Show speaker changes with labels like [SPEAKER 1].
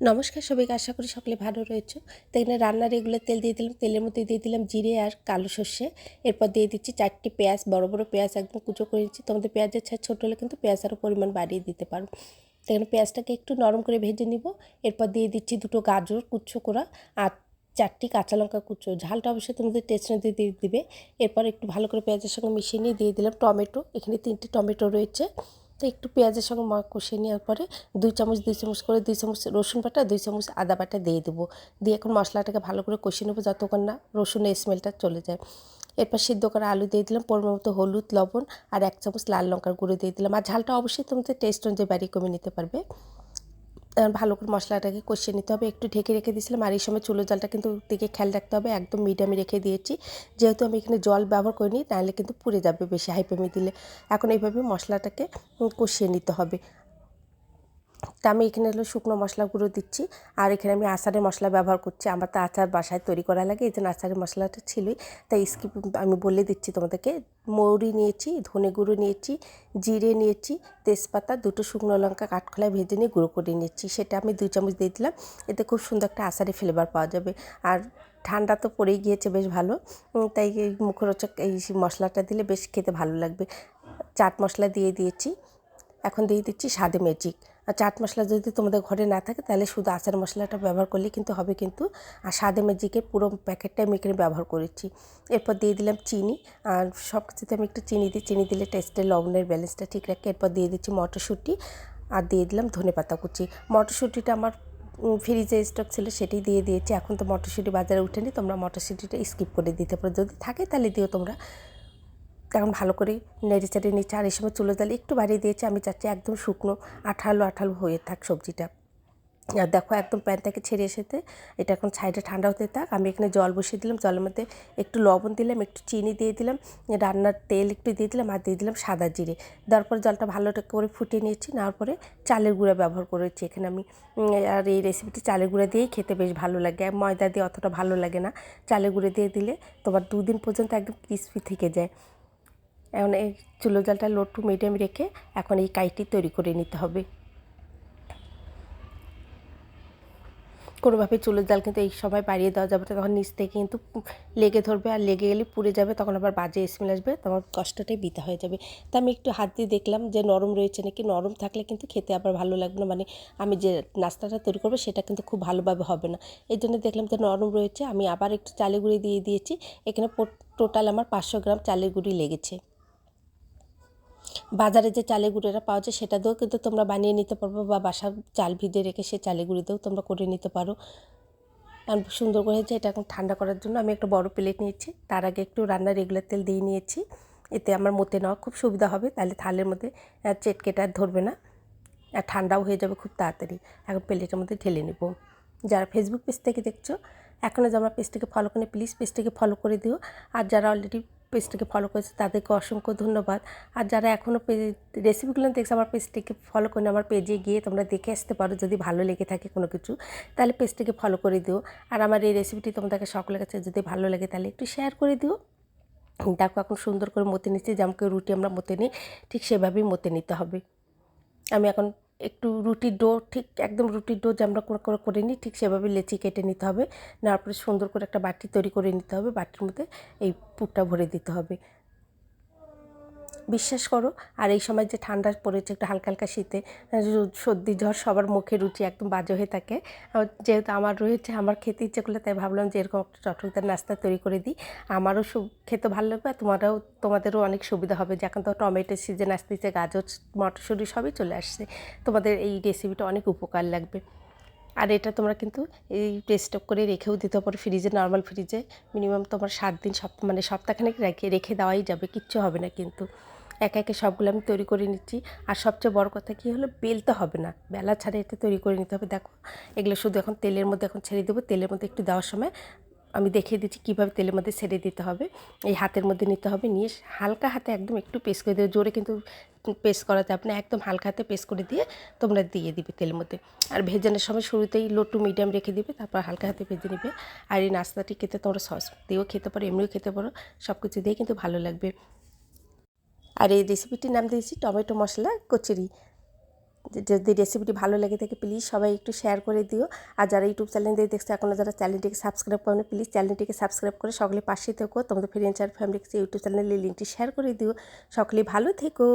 [SPEAKER 1] নমস্কার সবাইকে, আশা করি সকলে ভালো রয়েছে। তো এখানে রান্নার এগুলো তেল দিয়ে দিলাম, তেলের মধ্যে দিয়ে দিলাম জিরে আর কালো সর্ষে। এরপর দিয়ে দিচ্ছি চারটি পেঁয়াজ, বড় বড় পেঁয়াজ একদম কুচো করে দিচ্ছি তোমাদের পেঁয়াজের ছাড় ছোটো হলে কিন্তু পেঁয়াজ আরও পরিমাণ বাড়িয়ে দিতে পারো। তো এখানে পেঁয়াজটাকে একটু নরম করে ভেজে নিব। এরপর দিয়ে দিচ্ছি দুটো গাজর কুচো করা আর চারটি কাঁচা লঙ্কা কুচো। ঝালটা অবশ্যই তোমাদের টেস্ট মধ্যে দিয়ে দিবে। এরপর একটু ভালো করে পেঁয়াজের সঙ্গে মিশিয়ে নিয়ে দিয়ে দিলাম টমেটো। এখানে তিনটে টমেটো রয়েছে। তো একটু পেঁয়াজের সঙ্গে কষিয়ে নেওয়ার পরে দুই চামচ দুই চামচ করে দুই চামচ রসুন বাটা, দুই চামচ আদা বাটা দিয়ে দেবো। দিয়ে এখন মশলাটাকে ভালো করে কষিয়ে নেব যতক্ষণ না রসুনের স্মেলটা চলে যায়। এরপর সিদ্ধ করা আলু দিয়ে দিলাম পরিমাণ মতো হলুদ, লবণ আর এক চামচ লাল লঙ্কার গুঁড়ো দিয়ে দিলাম। আর ঝালটা অবশ্যই তোমাদের টেস্ট অনুযায়ী বাড়ি কমে নিতে পারবে। ভালো করে মশলাটাকে কষিয়ে নিতে হবে। একটু ঢেকে রেখে দিয়েছিলাম আর এই সময় চুলো জলটা কিন্তু দিকে খেয়াল রাখতে হবে। একদম মিডিয়ামে রেখে দিয়েছি। যেহেতু আমি এখানে জল ব্যবহার করিনি, তাহলে কিন্তু পুড়ে যাবে বেশি হাই দিলে এখন এইভাবে মশলাটাকে কষিয়ে নিতে হবে। তা আমি এখানে হলো শুকনো মশলা গুঁড়ো দিচ্ছি। আর এখানে আমি আচারের মশলা ব্যবহার করছি। আমার তো আচার বাসায় তৈরি করা লাগে, এই জন্য আচারের মশলাটা ছিলই। তাই স্কিপ, আমি বলে দিচ্ছি তোমাদেরকে। মৌরি নিয়েছি, ধনে গুঁড়ো নিয়েছি, জিরে নিয়েছি, তেজপাতা, দুটো শুকনো লঙ্কা কাঠখোলায় ভেজে নিয়ে গুঁড়ো করে নিয়েছি। সেটা আমি দুই চামচ দিয়ে দিলাম। এতে খুব সুন্দর একটা আচারের ফ্লেভার পাওয়া যাবে। আর ঠান্ডা তো পড়েই গিয়েছে, বেশ ভালো। তাই এই মুখরোচক এই মশলাটা দিলে বেশ খেতে ভালো লাগবে। চাট মশলা দিয়ে দিয়েছি। এখন দিয়ে দিচ্ছি স্বাদে ম্যাজিক আর চাট মশলা যদি তোমাদের ঘরে না থাকে, তাহলে শুধু আচার মশলাটা ব্যবহার করলে কিন্তু হবে কিন্তু, আর স্বাদে ম্যাজিকের পুরো প্যাকেটটা আমি এখানে ব্যবহার করেছি। এরপর দিয়ে দিলাম চিনি, আর সব কিছুতে আমি একটু চিনি দিই। চিনি দিলে টেস্টের লবণের ব্যালেন্সটা ঠিক রাখে। এরপর দিয়ে দিচ্ছি মটরশুঁটি, আর দিয়ে দিলাম ধনে পাতা কুচি। মটরশুঁটিটা আমার ফ্রিজে স্টক ছিল, সেটাই দিয়ে দিয়েছি। এখন তো মটরশুঁটি বাজারে উঠেনি, তোমরা মটরশুঁটিটা স্কিপ করে দিতে পারো। যদি থাকে তাহলে দিও তোমরা। তখন ভালো করে নেড়ে চেড়ে নিচ্ছে। আর এই সময় চুলো জাল একটু বাড়িয়ে দিয়েছি। আমি চাচ্ছি একদম শুকনো, আঠালো আঠালো হয়ে থাক সবজিটা। আর দেখো একদম প্যান থেকে ছেড়ে এসেতে এটা এখন সাইডে ঠান্ডা হতে থাক। আমি এখানে জল বসিয়ে দিলাম। জলের মধ্যে একটু লবণ দিলাম, একটু চিনি দিয়ে দিলাম, রান্নার তেল একটু দিয়ে দিলাম আর দিয়ে দিলাম সাদা জিরে। দেওয়ার পরে জলটা ভালো করে ফুটিয়ে নিয়েছি। নেওয়ার পরে চালের গুঁড়া ব্যবহার করেছি এখানে আমি। আর এই রেসিপিটি চালের গুঁড়া দিয়েই খেতে বেশ ভালো লাগে। ময়দা দিয়ে অতটা ভালো লাগে না। চালের গুঁড়ো দিয়ে দিলে তোমার দুদিন পর্যন্ত একদম ক্রিসপি থেকে যায়। এখন এই চুলো জালটা লো মিডিয়াম রেখে এখন এই কাইটি তৈরি করে নিতে হবে। কোনোভাবে চুলোর জাল কিন্তু এই সময় বাড়িয়ে দেওয়া যাবে তখন নিচ থেকে কিন্তু লেগে ধরবে আর লেগে গেলে পুড়ে যাবে, তখন আবার বাজে স্মেল আসবে তোমার কষ্টটাই বিতা হয়ে যাবে। তা আমি একটু হাত দিয়ে দেখলাম যে নরম রয়েছে নাকি, নরম থাকলে কিন্তু খেতে আবার ভালো লাগবে না মানে আমি যে নাস্তাটা তৈরি করব সেটা কিন্তু খুব ভালোভাবে হবে না। এই জন্য দেখলাম যে নরম রয়েছে, আমি আবার একটু চালের গুঁড়ি দিয়ে দিয়েছি, এখানে টোটাল আমার পাঁচশো গ্রাম চালের গুঁড়ি লেগেছে। বাজারে যে চালে গুঁড়োটা পাওয়া যায় সেটা দিয়েও কিন্তু তোমরা বানিয়ে নিতে পারব বা বাসা চাল ভিজে রেখে সে চালের গুঁড়ি দিয়েও তোমরা করে নিতে পারো। আর সুন্দর করে হয়েছে এটা এখন ঠান্ডা করার জন্য আমি একটা বড় প্লেট নিয়েছি। তার আগে একটু রান্নার রেগুলার তেল দিয়ে নিয়েছি। এতে আমার মতে নেওয়া খুব সুবিধা হবে, তাহলে থালের মধ্যে চেটকেটা ধরবে না। আর ঠান্ডাও হয়ে যাবে খুব তাড়াতাড়ি। এখন প্লেটের মধ্যে ঢেলে নেব। যারা ফেসবুক পেজ থেকে দেখছ এখনও যে আমার পেজটিকে ফলো করে প্লিজ পেজটিকে ফলো করে দিও। আর যারা অলরেডি পেজটিকে ফলো করেছে, তাদেরকে অসংখ্য ধন্যবাদ। আর যারা এখনও রেসিপিগুলো দেখছে, আমার পেজটিকে ফলো করে আমার পেজে গিয়ে তোমরা দেখে আসতে পারো, যদি ভালো লেগে থাকে কোনো কিছু, তাহলে পেজটিকে ফলো করে দিও। আর আমার এই রেসিপিটি তোমাদেরকে সকলের কাছে যদি ভালো লাগে, তাহলে একটু শেয়ার করে দিও। দেখো এখন সুন্দর করে মতে নিচ্ছি, যেমন রুটি আমরা মতে নিই, ঠিক সেভাবেই মতে নিতে হবে। আমি এখন একটু রুটির ডো, ঠিক একদম রুটির ডো যে আমরা করে করে নিই, ঠিক সেভাবে লেচি কেটে নিতে হবে। নেওয়ার পরে সুন্দর করে একটা বাটি তৈরি করে নিতে হবে। বাটির মধ্যে এই পুরটা ভরে দিতে হবে। বিশ্বাস করো, আর এই সময় যে ঠান্ডা পড়েছে, একটু হালকা হালকা শীতে সর্দি ঝড় সবার মুখে রুচি একদম বাজে হয়ে থাকে। যেহেতু আমার রয়েছে, আমার খেতে ইচ্ছে করলে, তাই ভাবলাম যে এরকম একটা চটকদার নাস্তা তৈরি করে দিই। আমারও খেতে ভালো লাগবে, আর তোমারও, তোমাদেরও অনেক সুবিধা হবে। যে এখন তো টমেটো সিজন আসতেছে, গাজর, মটরশুঁটি সবই চলে আসছে। তোমাদের এই রেসিপিটা অনেক উপকার লাগবে। আর এটা তোমরা কিন্তু এই স্টক করে রেখেও দিতে পারো ফ্রিজে নর্মাল ফ্রিজে মিনিমাম তোমার সাত দিন সপ্তাহ মানে সপ্তাহখানেক রেখে রেখে দেওয়াই যাবে, কিচ্ছু হবে না কিন্তু। একা একে সবগুলো আমি তৈরি করে নিচ্ছি। আর সবচেয়ে বড় কথা কী হলো? বেলতে হবে না। বেলা ছাড়া এটা তৈরি করে নিতে হবে। দেখো, এগুলো শুধু এখন তেলের মধ্যে এখন ছেড়ে দেবো। তেলের মধ্যে একটু দেওয়ার সময় আমি দেখিয়ে দিচ্ছি কীভাবে তেলের মধ্যে ছেড়ে দিতে হবে। এই হাতের মধ্যে নিতে হবে। নিয়ে হালকা হাতে একদম একটু পেস্ট করে দেবে। জোরে কিন্তু পেস্ট করা যাবে না। একদম হালকা হাতে পেস্ট করে দিয়ে তোমরা দিয়ে দিবে তেলের মধ্যে। আর ভেজানোর সময় শুরুতেই লো টু মিডিয়াম রেখে দিবে। তারপর হালকা হাতে ভেজে নিবে। আর এই নাস্তাটি খেতে তোমরা সস দিয়েও খেতে পারো, এমনিও খেতে পারো। সব কিছু দিয়ে কিন্তু ভালো লাগবে। আর এই রেসিপিটির নাম দিয়েছি টমেটো মশলা কচুরি। যদি রেসিপিটি ভালো লেগে থাকে প্লিজ সবাই একটু শেয়ার করে দিও। আর যারা ইউটিউব চ্যানেল দিয়ে দেখছ এখনও যারা চ্যানেলটিকে সাবস্ক্রাইব করো প্লিজ চ্যানেলটিকে সাবস্ক্রাইব করে সকলে পাশে থেকো। তোমাদের ফ্রেন্ডস আর ফ্যামিলিকে ইউটিউব চ্যানেলের লিঙ্কটি শেয়ার করে দিও। সকলে ভালো থেকো।